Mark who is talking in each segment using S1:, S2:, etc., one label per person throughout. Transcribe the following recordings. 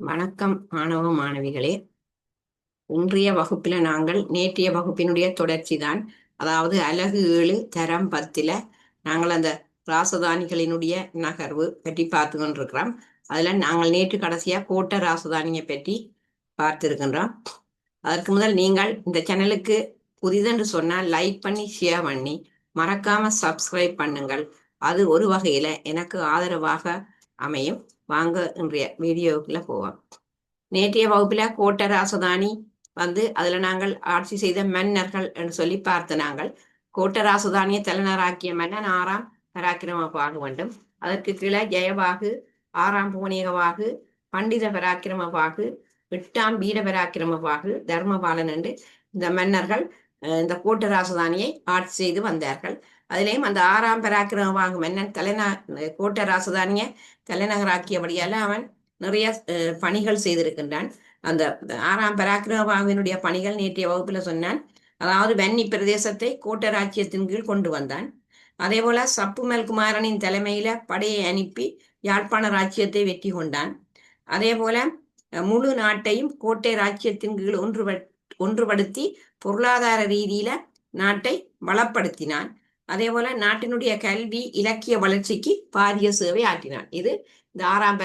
S1: வணக்கம் மாணவ மாணவிகளே. இன்றைய வகுப்பில் நாங்கள் நேற்றைய வகுப்பினுடைய தொடர்ச்சி தான் அதாவது அலகு ஏழு தரம் பத்தில் நாங்கள் அந்த ராசதானிகளினுடைய நகர்வு பற்றி பார்த்து கொண்டிருக்கிறோம். அதில் நாங்கள் நேற்று கடைசியாக கோட்டை ராசதானியை பற்றி பார்த்துருக்கின்றோம். அதற்கு முதல் நீங்கள் இந்த சேனலுக்கு புதிதென்று சொன்னால் லைக் பண்ணி ஷேர் பண்ணி மறக்காமல் சப்ஸ்கிரைப் பண்ணுங்கள். அது ஒரு வகையில் எனக்கு ஆதரவாக அமையும். வாங்க இன்றைய வீடியோக்குள்ள போவோம். நேற்றைய வகுப்புல கோட்டை ராசதானி வந்து அதுல நாங்கள் ஆட்சி செய்த மன்னர்கள் என்று சொல்லி பார்த்து நாங்கள். கோட்டை ராசதானிய தலைநராக்கிய மன்னன் ஆறாம் பராக்கிரமபாகு வேண்டும் அதற்கு கீழே ஜெயவாகு ஆறாம் புவனேகவாகு பண்டித பராக்கிரமபாகு எட்டாம் வீர பராக்கிரமபாகு தர்மபாலன் என்று இந்த மன்னர்கள் இந்த கோட்டை ராசதானியை ஆட்சி செய்து வந்தார்கள். அதிலேயும் அந்த ஆறாம் பராக்கிரமபாகு மன்னன் தலைநா கோட்டை ராசதானிய தலைநகராக்கியபடியால அவன் நிறைய பணிகள் செய்திருக்கின்றான். அந்த ஆறாம் பராக்கிரமபாவினுடைய பணிகள் நேற்றைய வகுப்புல சொன்னான். அதாவது வன்னி பிரதேசத்தை கோட்டராட்சியத்தின் கீழ் கொண்டு வந்தான். அதே போல சப்புமல் குமாரனின் தலைமையில படையை அனுப்பி யாழ்ப்பாண ராஜ்யத்தை வெற்றி கொண்டான். அதே போல முழு நாட்டையும் கோட்டை ராஜ்யத்தின் கீழ் ஒன்று ஒன்றுபடுத்தி பொருளாதார ரீதியில நாட்டை வளப்படுத்தினான். அதே போல நாட்டினுடைய கல்வி இலக்கிய வளர்ச்சிக்கு பாரிய சேவை ஆற்றினான். இது இந்த ஆறாம்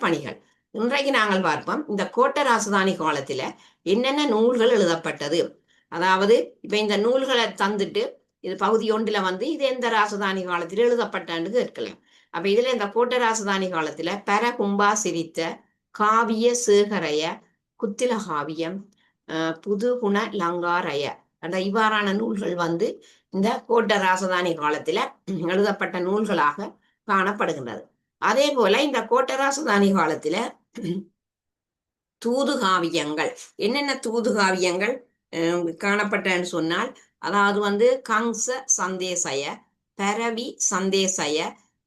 S1: பணிகள். இன்றைக்கு நாங்கள் பார்ப்போம் இந்த கோட்டை ராசதானி காலத்துல என்னென்ன நூல்கள் எழுதப்பட்டது? அதாவது இப்ப இந்த நூல்களை தந்துட்டு இது பகுதி ஒன்றுல வந்து இது எந்த ராசதானி காலத்தில் எழுதப்பட்டான்னு கேட்கலாம். அப்ப இதுல இந்த கோட்டை ராசதானி காலத்துல பரகும்பா சிரித்த காவிய சேகரைய குத்தில காவியம் புது குண லங்காரய. அந்த இவ்வாறான நூல்கள் வந்து இந்த கோட்ட ராசதானி காலத்துல எழுதப்பட்ட நூல்களாக காணப்படுகின்றது. அதே போல இந்த கோட்ட ராசதானி காலத்துல தூது காவியங்கள். என்னென்ன தூது காவியங்கள்? காணப்பட்டன்னு சொன்னால் அதாவது வந்து கங்ச சந்தேசய பரவி சந்தேசய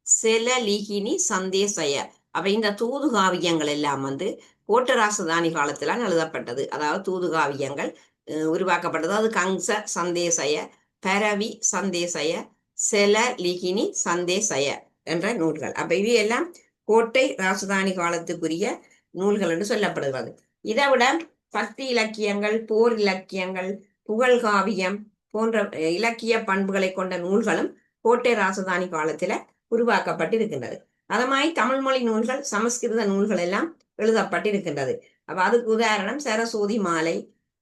S1: செலலிகினி சந்தேசய. அப்ப இந்த தூது காவியங்கள் எல்லாம் வந்து கோட்ட ராசதானி எழுதப்பட்டது. அதாவது தூது காவியங்கள் உருவாக்கப்பட்டது. அது கங்ச சந்தேசய பரவி சந்தேசய செல லிகினி சந்தேசய என்ற நூல்கள். அப்ப இது எல்லாம் கோட்டை ராசதானி காலத்துக்குரிய நூல்கள் என்று சொல்லப்படுகிறது. இதை விட பக்தி இலக்கியங்கள் போர் இலக்கியங்கள் புகழ் காவியம் போன்ற இலக்கிய பண்புகளை கொண்ட நூல்களும் கோட்டை ராசதானி காலத்துல உருவாக்கப்பட்டிருக்கின்றது. அதமாய் தமிழ் மொழி நூல்கள் சமஸ்கிருத நூல்கள் எல்லாம் எழுதப்பட்டிருக்கின்றது. அப்ப அதுக்கு உதாரணம் சரஸ்வதி மாலை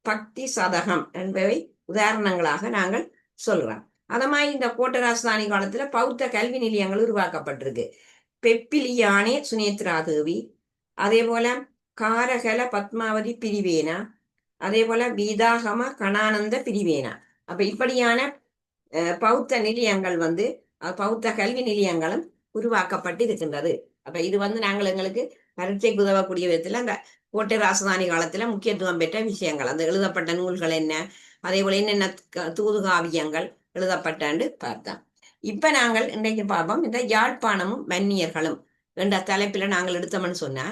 S1: பக்தி சதகம் என்பவை உதாரணங்களாக நாங்கள் சொல்றோம். அதமாய் மாதிரி இந்த கோட்டை ராஜதானி காலத்துல பௌத்த கல்வி நிலையங்கள் உருவாக்கப்பட்டிருக்கு. பெப்பிலியானே சுனேத்ரா தேவி அதே போல காரகல பத்மாவதி பிரிவேனா அதே போல வீதாகம கணானந்த பிரிவேனா. அப்ப இப்படியான பௌத்த நிலையங்கள் வந்து பௌத்த கல்வி நிலையங்களும் உருவாக்கப்பட்டு இருக்கின்றது. அப்ப இது வந்து நாங்கள் எங்களுக்கு பரீட்சை உதவக்கூடிய விதத்துல அந்த கோட்டை ராசதானி காலத்துல முக்கியத்துவம் பெற்ற விஷயங்கள். அந்த எழுதப்பட்ட நூல்கள் என்ன? அதே போல என்னென்ன தூது காவியங்கள் எழுதப்பட்டாண்டு பார்த்தோம் இப்ப நாங்கள் இன்றைக்கு பார்ப்போம். இந்த யாழ்ப்பாணமும் வன்னியர்களும் என்ற தலைப்பில நாங்கள் எடுத்தோம்னு சொன்னா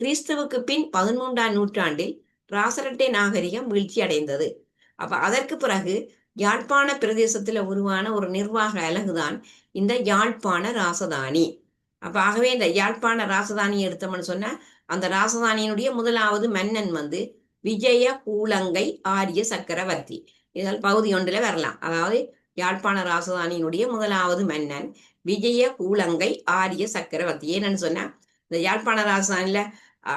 S1: கிறிஸ்துவுக்கு பின் பதிமூன்றாம் நூற்றாண்டில் ராசரட்டை நாகரிகம் வீழ்ச்சி அடைந்தது. அப்ப அதற்கு பிறகு யாழ்ப்பாண பிரதேசத்துல உருவான ஒரு நிர்வாக அலகுதான் இந்த யாழ்ப்பாண ராசதானி. அப்ப ஆகவே இந்த யாழ்ப்பாண ராசதானி எடுத்தோம்னு சொன்னா அந்த ராசதானியினுடைய முதலாவது மன்னன் வந்து விஜய கூலங்கை ஆரிய சக்கரவர்த்தி. இதில் பகுதி ஒன்றுல வரலாம். அதாவது யாழ்ப்பாண ராசதானியினுடைய முதலாவது மன்னன் விஜய கூலங்கை ஆரிய சக்கரவர்த்தி. ஏன்னு சொன்னா இந்த யாழ்ப்பாண ராசதானியில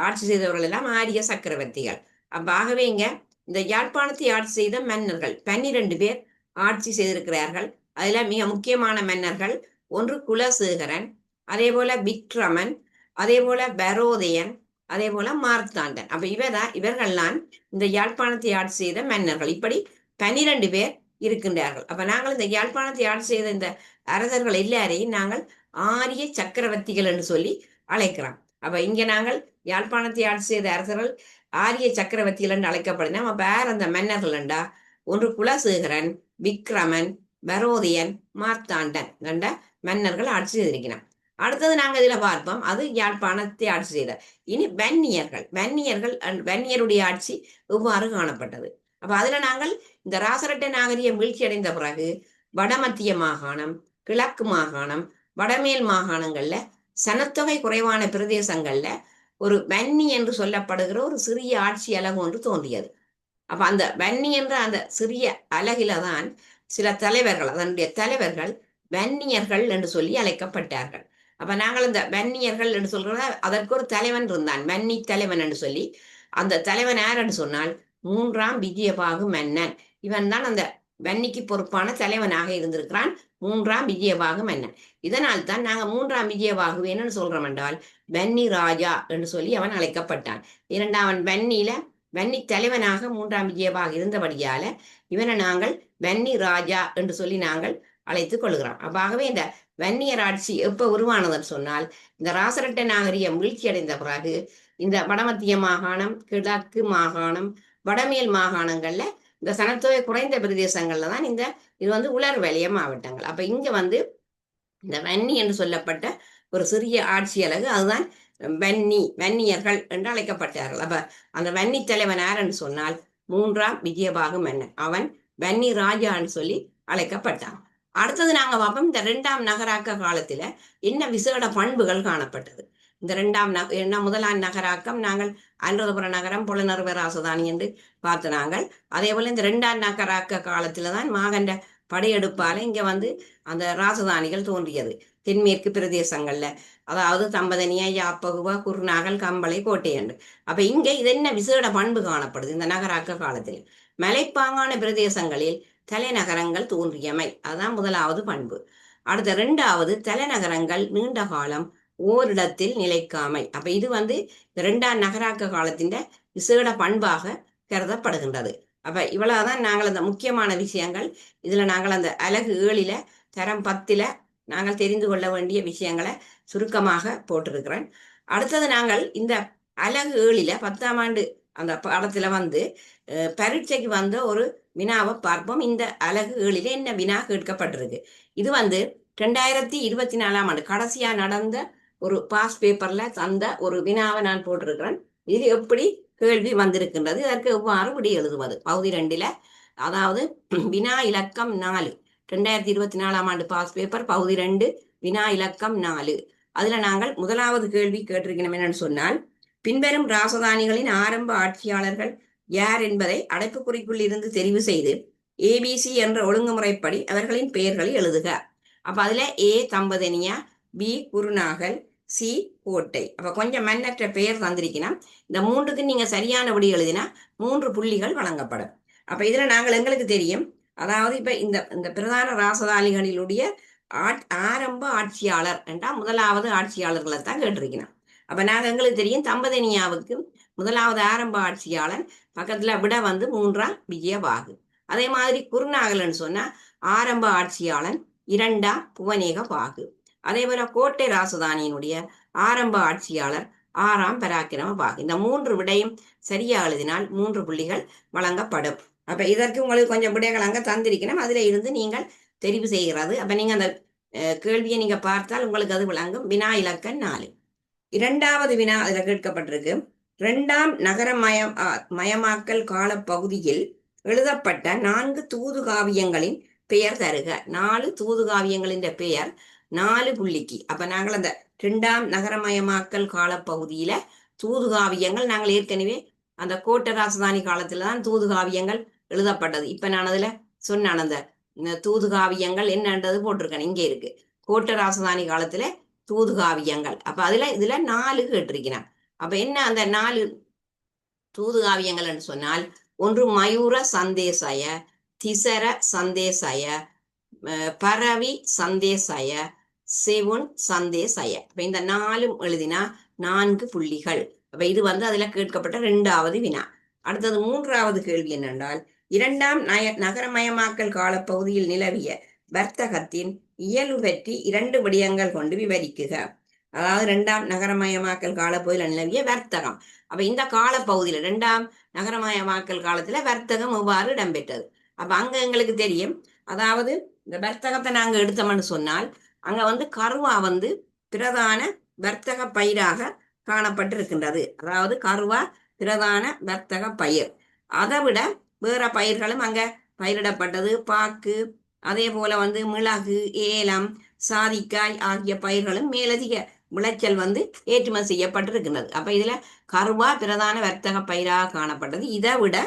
S1: ஆட்சி செய்தவர்கள் எல்லாம் ஆரிய சக்கரவர்த்திகள். அப்ப ஆகவே இங்க இந்த யாழ்ப்பாணத்தை ஆட்சி செய்த மன்னர்கள் பன்னிரண்டு பேர் ஆட்சி செய்திருக்கிறார்கள். அதுல மிக முக்கியமான மன்னர்கள் ஒன்று குலசேகரன் அதே போல விக்ரமன் அதே போல பரோதயன் அதே போல மார்த்தாண்டன். அப்ப இவர்தான் இவர்கள்லாம் இந்த யாழ்ப்பாணத்தை ஆட்சி செய்த மன்னர்கள். இப்படி பனிரெண்டு பேர் இருக்கின்றார்கள். அப்ப நாங்கள் இந்த யாழ்ப்பாணத்தை ஆட்சி செய்த இந்த அரசர்கள் எல்லாரையும் நாங்கள் ஆரிய சக்கரவர்த்திகள் என்று சொல்லி அழைக்கிறோம். அப்ப இங்க நாங்கள் யாழ்ப்பாணத்தை ஆட்சி செய்த அரசர்கள் ஆரிய சக்கரவர்த்திகள் என்று அழைக்கப்படுனா அப்ப யார் அந்த மன்னர்கள் என்றா? ஒன்று குலசேகரன் விக்ரமன் பரோதியன் மார்த்தாண்டன் கண்ட மன்னர்கள் ஆட்சி செய்திருக்கிறான் அடுத்தது நாங்கள் இதில் பார்ப்போம். அது யாழ்ப்பாணத்தை ஆட்சி செய்த. இனி வன்னியர்கள் வன்னியர்கள் வன்னியருடைய ஆட்சி எவ்வாறு காணப்பட்டது? அப்ப அதுல நாங்கள் இந்த ராசரட்டை நாகரிகம் வீழ்ச்சி அடைந்த பிறகு வடமத்திய மாகாணம் கிழக்கு மாகாணம் வடமேல் மாகாணங்கள்ல சனத்தொகை குறைவான பிரதேசங்கள்ல ஒரு வன்னி என்று சொல்லப்படுகிற ஒரு சிறிய ஆட்சி அலகு ஒன்று தோன்றியது. அப்ப அந்த வன்னி என்ற அந்த சிறிய அலகில தான் சில தலைவர்கள் அதனுடைய தலைவர்கள் வன்னியர்கள் என்று சொல்லி அழைக்கப்பட்டார்கள். அப்ப நாங்கள் இந்த வன்னியர்கள் என்று சொல்கிறத அதற்கு ஒரு தலைவன் இருந்தான் வன்னி தலைவன் என்று சொல்லி. அந்த தலைவன் யார் என்று சொன்னால் மூன்றாம் விஜயபாகு மன்னன். இவன் தான் அந்த வன்னிக்கு பொறுப்பான தலைவனாக இருந்திருக்கிறான் மூன்றாம் விஜயபாகு மன்னன். இதனால் தான் நாங்கள் மூன்றாம் விஜயபாகு என்னன்னு சொல்றோம் என்றால் வன்னி ராஜா என்று சொல்லி அவன் அழைக்கப்பட்டான். இரண்டாவன் வன்னியில வன்னி தலைவனாக மூன்றாம் விஜயபாகு இருந்தபடியால இவனை நாங்கள் வன்னி ராஜா என்று சொல்லி நாங்கள் அழைத்துக் கொள்கிறோம். அப்பாகவே இந்த வன்னியர் ஆட்சி எப்ப உருவானதுன்னு சொன்னால் இந்த ராசரட்ட நாகரிகம் வீழ்ச்சி அடைந்த பிறகு இந்த வடமத்திய மாகாணம் கிழக்கு மாகாணம் வடமேல் மாகாணங்கள்ல இந்த சனத்தொகை குறைந்த பிரதேசங்கள்ல தான் இந்த இது வந்து உலர் வலய மாவட்டங்கள். அப்ப இங்க வந்து இந்த வன்னி என்று சொல்லப்பட்ட ஒரு சிறிய ஆட்சி அழகு அதுதான் வன்னி வன்னியர்கள் என்று அழைக்கப்பட்டார்கள். அப்ப அந்த வன்னி தலைவன் யாருன்னு சொன்னால் மூன்றாம் விஜயபாகு மன்னன் அவன் வன்னி ராஜான்னு சொல்லி அழைக்கப்பட்டான். அடுத்தது நாங்க பார்ப்போம் இந்த இரண்டாம் நகராக்க காலத்துல என்ன விசேட பண்புகள் காணப்பட்டது. இந்த இரண்டாம் நக என்ன முதலாம் நகராக்கம் நாங்கள் அனுராதபுர நகரம் புலனர்வ ராசதானி என்று பார்த்து நாங்கள். அதே போல இந்த இரண்டாம் நகராக்க காலத்துல தான் மாகண்ட படையெடுப்பால இங்க வந்து அந்த ராசதானிகள் தோன்றியது. தென்மேற்கு பிரதேசங்கள்ல அதாவது தம்பதனியா யாப்பகுவா குருநாகல் கம்பளை கோட்டையண்டு. அப்ப இங்க இது என்ன விசேட பண்பு காணப்படுது இந்த நகராக்க காலத்தில்? மலைப்பாங்கான பிரதேசங்களில் தலைநகரங்கள் தோன்றியமை. அதுதான் முதலாவது பண்பு. அடுத்த ரெண்டாவது தலைநகரங்கள் நீண்ட காலம் ஓரிடத்தில் நிலைக்காமை. அப்ப இது வந்து இரண்டாம் நகராக்க காலத்தின் விசேட பண்பாக கருதப்படுகின்றது. அப்ப இவ்வளவுதான் நாங்கள் அந்த முக்கியமான விஷயங்கள். இதுல நாங்கள் அந்த அலகு ஏழில தரம் பத்தில நாங்கள் தெரிந்து கொள்ள வேண்டிய விஷயங்களை சுருக்கமாக போட்டிருக்கிறேன். அடுத்தது நாங்கள் இந்த அலகு ஏழில பத்தாம் ஆண்டு அந்த படத்துல வந்து பரீட்சைக்கு வந்த ஒரு வினாவை பார்ப்போம். இந்த அலகு ஏழில என்ன வினா கேட்கப்பட்டிருக்கு? இது வந்து ரெண்டாயிரத்தி இருபத்தி நாலாம் ஆண்டு கடைசியா நடந்த ஒரு பாஸ் பேப்பர்ல தந்த ஒரு வினாவை நான் போட்டிருக்கிறேன். இது எப்படி கேள்வி வந்திருக்கின்றது? இதற்கு எவ்வாறு விடி எழுதுவது? பகுதி ரெண்டுல அதாவது வினா இலக்கம் நாலு. ரெண்டாயிரத்தி இருபத்தி நாலாம் ஆண்டு பாஸ் பேப்பர் பகுதி ரெண்டு வினா இலக்கம் நாலு. அதுல நாங்கள் முதலாவது கேள்வி கேட்டிருக்கணும் என்னன்னு சொன்னால் பின்வரும் ராசதானிகளின் ஆரம்ப ஆட்சியாளர்கள் யார் என்பதை அடைப்புக்குறிக்குள் இருந்து தெரிவு செய்து ஏபிசி என்ற ஒழுங்குமுறைப்படி அவர்களின் பெயர்களை எழுதுக. அப்ப அதுல A Dambadeniya B Kurunegala C Kotte. அப்ப கொஞ்சம் மண்ணற்ற பெயர் தந்திருக்கணும் இந்த மூன்றுக்கு நீங்க சரியானபடி எழுதினா மூன்று புள்ளிகள் வழங்கப்படும். அப்ப இதுல நாங்கள் எங்களுக்கு தெரியும் அதாவது இப்ப இந்த இந்த பிரதான ராசதானிகளிலுடைய ஆட் ஆரம்ப ஆட்சியாளர் என்றா முதலாவது ஆட்சியாளர்களை தான் கேட்டிருக்கணும் அப்ப நாங்க எங்களுக்கு தெரியும் தம்பதனியாவுக்கு முதலாவது ஆரம்ப ஆட்சியாளர் பக்கத்துல விட வந்து மூன்றாம் விஜயவாகு அதே மாதிரி குருநாகலன்னு சொன்னா ஆரம்ப ஆட்சியாளன் இரண்டாம் புவனேக பாகு அதே போல கோட்டை ராசதானியினுடைய ஆரம்ப ஆட்சியாளர் ஆறாம் பராக்கிரம பாகு இந்த மூன்று விடையும் சரியா எழுதினால் மூன்று புள்ளிகள் வழங்கப்படும். அப்ப இதற்கு உங்களுக்கு கொஞ்சம் விடைகள் அங்க தந்திருக்கணும் அதுல இருந்து நீங்கள் தெரிவு செய்கிறது. அப்ப நீங்க அந்த கேள்வியை நீங்க பார்த்தால் உங்களுக்கு அது விளங்கும். வினா இலக்கன் நாலு. இரண்டாவது வினா அதுல கேட்கப்பட்டிருக்கு. இரண்டாம் நகரமயம் மயமாக்கல் கால பகுதியில் எழுதப்பட்ட நான்கு தூது காவியங்களின் பெயர் தருக. நாலு தூது காவியங்களின் பெயர் நாலு புள்ளிக்கு. அப்ப நாங்கள் அந்த இரண்டாம் நகரமயமாக்கல் காலப்பகுதியில தூது காவியங்கள் நாங்கள் ஏற்கனவே அந்த கோட்ட ராசதானி காலத்துல தான் தூது காவியங்கள் எழுதப்பட்டது. இப்ப நான் அதுல சொன்னான் அந்த தூது காவியங்கள் என்னன்றது போட்டிருக்கேன். இங்கே இருக்கு. கோட்டை ராசதானி காலத்துல தூது காவியங்கள் அப்ப அதுல இதுல நாலு கேட்டிருக்கிறான். அப்ப என்ன அந்த நாலு தூது காவியங்கள்னு சொன்னால் ஒன்று மயூர சந்தேசய திசர சந்தேசய பரவி சந்தேசய செவுன் சந்தேசய. இப்ப இந்த நாலும் எழுதினா நான்கு புள்ளிகள். அப்ப இது வந்து அதுல கேட்கப்பட்ட இரண்டாவது வினா. அடுத்தது மூன்றாவது கேள்வி என்னென்றால் இரண்டாம் நய நகரமயமாக்கல் காலப்பகுதியில் நிலவிய வர்த்தகத்தின் இயல்பு பற்றி இரண்டு விடயங்கள் கொண்டு விவரிக்குக. அதாவது இரண்டாம் நகரமயமாக்கல் காலப்பகுதியில் நிலவிய வர்த்தகம். அப்ப இந்த காலப்பகுதியில் இரண்டாம் நகரமயமாக்கல் காலத்துல வர்த்தகம் எவ்வாறு இடம்பெற்றது? அப்ப அங்க எங்களுக்கு தெரியும். அதாவது இந்த வர்த்தகத்தை நாங்க எடுத்தோம்னு சொன்னால் அங்க வந்து கருவா வந்து பிரதான வர்த்தக பயிராக காணப்பட்டிருக்கின்றது. அதாவது கருவா பிரதான வர்த்தக பயிர். அதை விட வேற பயிர்களும் அங்க பயிரிடப்பட்டது. பாக்கு அதே போல வந்து மிளகு ஏலம் சாதிக்காய் ஆகிய பயிர்களும் மேலதிக விளைச்சல் வந்து ஏற்றுமதி செய்யப்பட்டிருக்கின்றது. அப்ப இதுல கருவா பிரதான வர்த்தக பயிராக காணப்பட்டது. இதை விட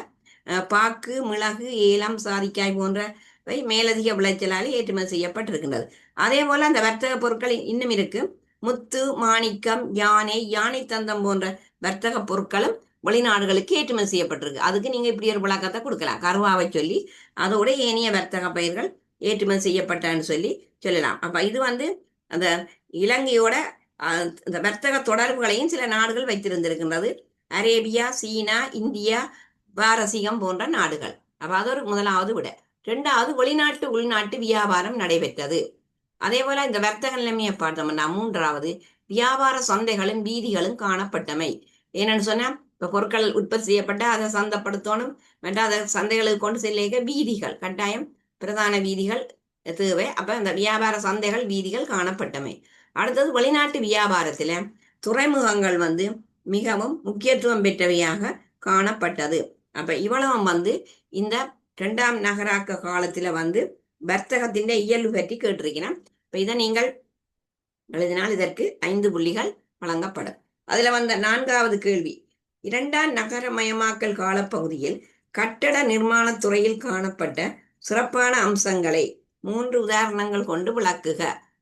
S1: பாக்கு மிளகு ஏலம் சாதிக்காய் போன்றவை மேலதிக விளைச்சலால் ஏற்றுமதி செய்யப்பட்டிருக்கின்றது. அதே போல அந்த வர்த்தக பொருட்கள் இன்னும் இருக்கு. முத்து மாணிக்கம் யானை யானை தந்தம் போன்ற வர்த்தக பொருட்களும் வெளிநாடுகளுக்கு ஏற்றுமதி செய்யப்பட்டிருக்கு. அதுக்கு நீங்க இப்படி ஒரு விளக்கத்தை கொடுக்கலாம். கருவாவை சொல்லி அதோட ஏனைய வர்த்தக பயிர்கள் ஏற்றுமதி செய்யப்பட்டன்னு சொல்லி சொல்லலாம். அப்ப இது வந்து அந்த இலங்கையோட இந்த வர்த்தக தொடர்புகளையும் சில நாடுகள் வைத்திருந்திருக்கின்றது. அரேபியா சீனா இந்தியா பாரசீகம் போன்ற நாடுகள். அப்ப அது ஒரு முதலாவது விட. ரெண்டாவது வெளிநாட்டு உள்நாட்டு வியாபாரம் நடைபெற்றது. அதே போல இந்த வர்த்தக நிலைமையை பார்த்தோம்னா மூன்றாவது வியாபார சந்தைகளும் வீதிகளும் காணப்பட்டமை. என்னன்னு சொன்னா இப்போ பொருட்கள் உற்பத்தி செய்யப்பட்ட அதை சந்தைப்படுத்தணும். வேண்டாம் அதை சந்தைகளுக்கு கொண்டு செல்லிக்க வீதிகள் கட்டாயம் பிரதான வீதிகள் தேவை. அப்போ அந்த வியாபார சந்தைகள் வீதிகள் காணப்பட்டமை. அடுத்தது வெளிநாட்டு வியாபாரத்தில் துறைமுகங்கள் வந்து மிகவும் முக்கியத்துவம் பெற்றவையாக காணப்பட்டது. அப்போ இவ்வளவும் வந்து இந்த ரெண்டாம் நகராக்க காலத்தில் வந்து வர்த்தகத்தின் இயல்பு பற்றி கேட்டிருக்கிறேன். இப்போ இதை நீங்கள் எழுதினால் இதற்கு ஐந்து புள்ளிகள் வழங்கப்படும். அதில் வந்த நான்காவது கேள்வி. இரண்டாம் நகரமயமாக்கல் காலப்பகுதியில் கட்டட நிர்மாணத் துறையில் காணப்பட்ட சிறப்பான அம்சங்களை மூன்று உதாரணங்கள் கொண்டு விளக்குக.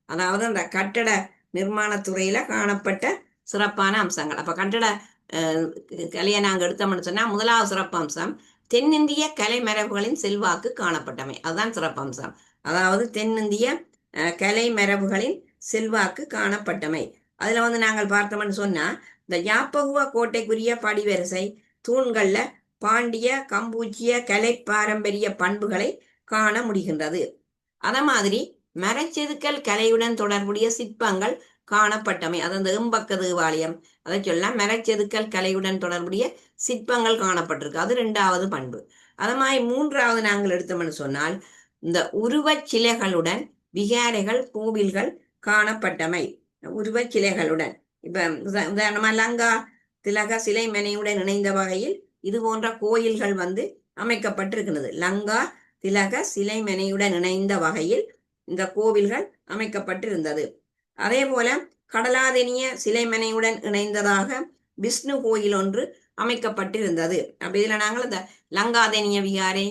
S1: அதாவது அந்த கட்டட நிர்மாணத் துறையில காணப்பட்ட சிறப்பான அம்சங்கள். அப்ப கட்டட கலையை நாங்கள் எடுத்தோம்னு சொன்னா முதலாவது சிறப்பு அம்சம் தென்னிந்திய கலை மரபுகளின் செல்வாக்கு காணப்பட்டமை. அதுதான் சிறப்பு அம்சம். அதாவது தென்னிந்திய அஹ், கலை மரபுகளின் செல்வாக்கு காணப்பட்டமை. அதுல வந்து நாங்கள் பார்த்தோம்னு சொன்னா இந்த யாப்பகுவா கோட்டைக்குரிய படிவரிசை தூண்கள்ல பாண்டிய கம்பூச்சிய கலை பாரம்பரிய பண்புகளை காண முடிகின்றது. அத மாதிரி மரச்செதுக்கல் கலையுடன் தொடர்புடைய சிற்பங்கள் காணப்பட்டமை அது அந்த எம்பக்க தேவாலயம் அதை சொல்ல மரச்செதுக்கல் கலையுடன் தொடர்புடைய சிற்பங்கள் காணப்பட்டிருக்கு. அது ரெண்டாவது பண்பு. அது மாதிரி மூன்றாவது நாங்கள் எடுத்தோம்னு சொன்னால் இந்த உருவச் சிலைகளுடன் விகாரைகள் கோவில்கள் காணப்பட்டமை. உருவச் சிலைகளுடன். இப்ப உதாரணமா லங்கா திலக சிலை மனையுடன் இணைந்த வகையில் இது போன்ற கோயில்கள் வந்து அமைக்கப்பட்டிருக்கிறது. லங்கா திலக சிலை மனையுடன் இணைந்த வகையில் இந்த கோவில்கள் அமைக்கப்பட்டிருந்தது. அதே போல கடலாதெனிய சிலைமனையுடன் இணைந்ததாக விஷ்ணு கோயில் ஒன்று அமைக்கப்பட்டிருந்தது. அப்ப இதுல நாங்கள் இந்த லங்காதெனிய விகாரை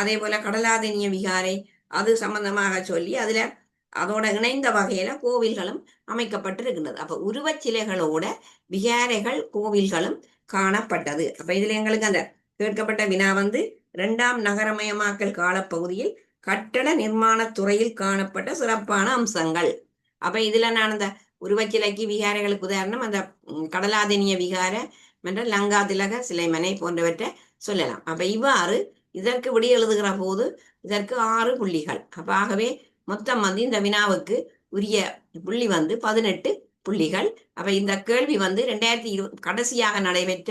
S1: அதே போல கடலாதெனிய விகாரை அது சம்பந்தமாக சொல்லி அதுல அதோட இணைந்த வகையில கோவில்களும் அமைக்கப்பட்டிருக்கின்றது. அப்ப உருவச் சிலைகளோட விகாரைகள் கோவில்களும் காணப்பட்டது. அப்ப இதுல எங்களுக்கு அந்த கேட்கப்பட்ட வினா வந்து இரண்டாம் நகரமயமாக்கல் காலப்பகுதியில் கட்டட நிர்மாணத் துறையில் காணப்பட்ட சிறப்பான அம்சங்கள். அப்ப இதுல நான் அந்த உருவச்சிலைக்கு விகாரைகளுக்கு உதாரணம் அந்த கடலாதினிய விகார மற்ற லங்கா திலக சிலைமனை போன்றவற்றை சொல்லலாம். அப்ப இவ்வாறு இதற்கு விடை எழுதுகிற போது இதற்கு ஆறு புள்ளிகள். அப்ப ஆகவே மொத்தம் வந்து இந்த வினாவுக்கு உரிய புள்ளி வந்து பதினெட்டு புள்ளிகள். அப்ப இந்த கேள்வி வந்து ரெண்டாயிரத்தி இருபது கடைசியாக நடைபெற்ற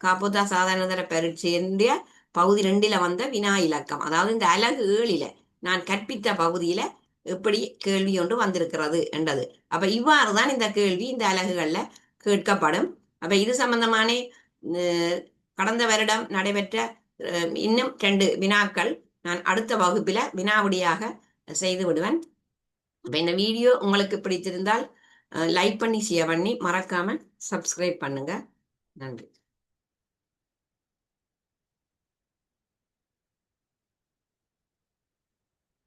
S1: காப்போதா சாதாரணதர பரீட்சையினுடைய பகுதி ரெண்டுல வந்த வினா இலக்கம். அதாவது இந்த அழகு ஏழில நான் கற்பித்த பகுதியில எப்படி கேள்வி ஒன்று வந்திருக்கிறது என்றது. அப்ப இவ்வாறு தான் இந்த கேள்வி இந்த அலகுகள்ல கேட்கப்படும். அப்ப இது சம்பந்தமான கடந்த வருடம் நடைபெற்ற இன்னும் ரெண்டு வினாக்கள் நான் அடுத்த வகுப்பில வினாவடியாக செய்து விடுவேன். அப்போ இந்த வீடியோ உங்களுக்கு பிடித்திருந்தால் லைக் பண்ணி ஷேர் பண்ணி மறக்காம சப்ஸ்கிரைப் பண்ணுங்க. நன்றி.